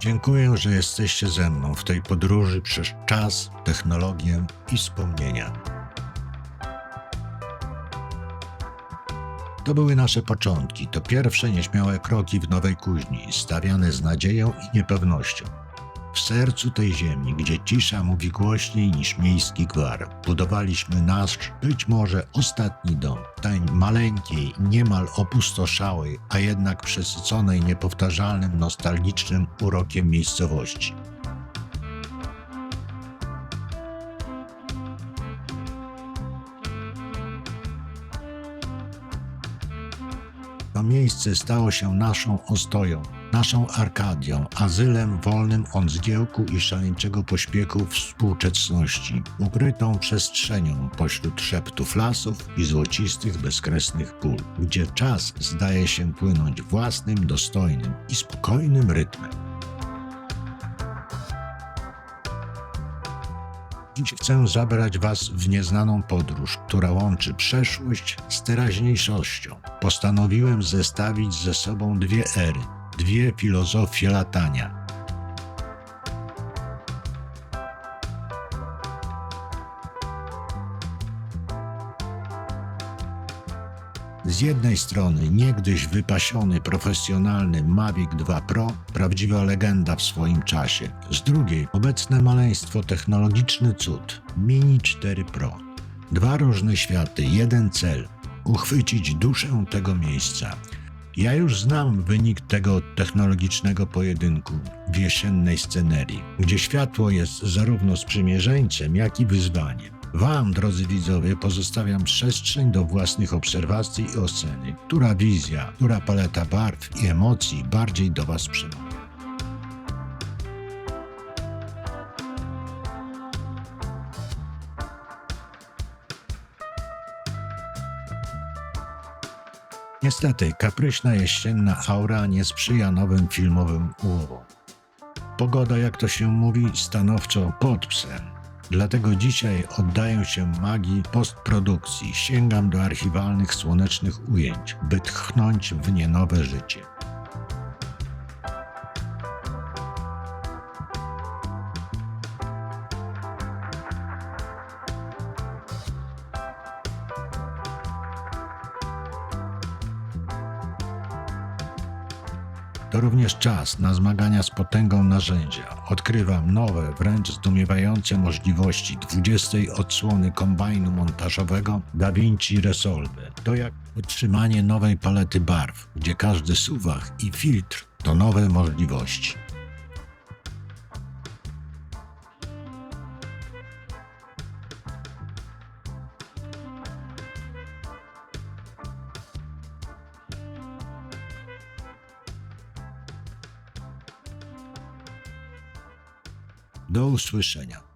Dziękuję, że jesteście ze mną w tej podróży przez czas, technologię i wspomnienia. To były nasze początki, to pierwsze nieśmiałe kroki w nowej kuźni, stawiane z nadzieją i niepewnością. W sercu tej ziemi, gdzie cisza mówi głośniej niż miejski gwar, budowaliśmy nasz, być może ostatni dom, tej maleńkiej, niemal opustoszałej, a jednak przesyconej niepowtarzalnym, nostalgicznym urokiem miejscowości. To miejsce stało się naszą ostoją, naszą Arkadią, azylem wolnym od zgiełku i szaleńczego pośpiechu współczesności, ukrytą przestrzenią pośród szeptów lasów i złocistych, bezkresnych pól, gdzie czas zdaje się płynąć własnym, dostojnym i spokojnym rytmem. Dziś chcę zabrać Was w nieznaną podróż, która łączy przeszłość z teraźniejszością. Postanowiłem zestawić ze sobą dwie ery, dwie filozofie latania. Z jednej strony niegdyś wypasiony, profesjonalny Mavic 2 Pro, prawdziwa legenda w swoim czasie. Z drugiej obecne maleństwo, technologiczny cud Mini 4 Pro. Dwa różne światy, jeden cel uchwycić duszę tego miejsca. Ja już znam wynik tego technologicznego pojedynku w jesiennej scenerii, gdzie światło jest zarówno sprzymierzeńcem, jak i wyzwaniem. Wam, drodzy widzowie, pozostawiam przestrzeń do własnych obserwacji i oceny. Która wizja, która paleta barw i emocji bardziej do Was przemawia? Niestety, kapryśna jesienna aura nie sprzyja nowym filmowym ułowom. Pogoda, jak to się mówi, stanowczo pod psem. Dlatego dzisiaj oddaję się magii postprodukcji, sięgam do archiwalnych słonecznych ujęć, by tchnąć w nie nowe życie. To również czas na zmagania z potęgą narzędzia. Odkrywam nowe, wręcz zdumiewające możliwości 20 odsłony kombajnu montażowego DaVinci Resolve. To jak utrzymanie nowej palety barw, gdzie każdy suwak i filtr to nowe możliwości. Do usłyszenia.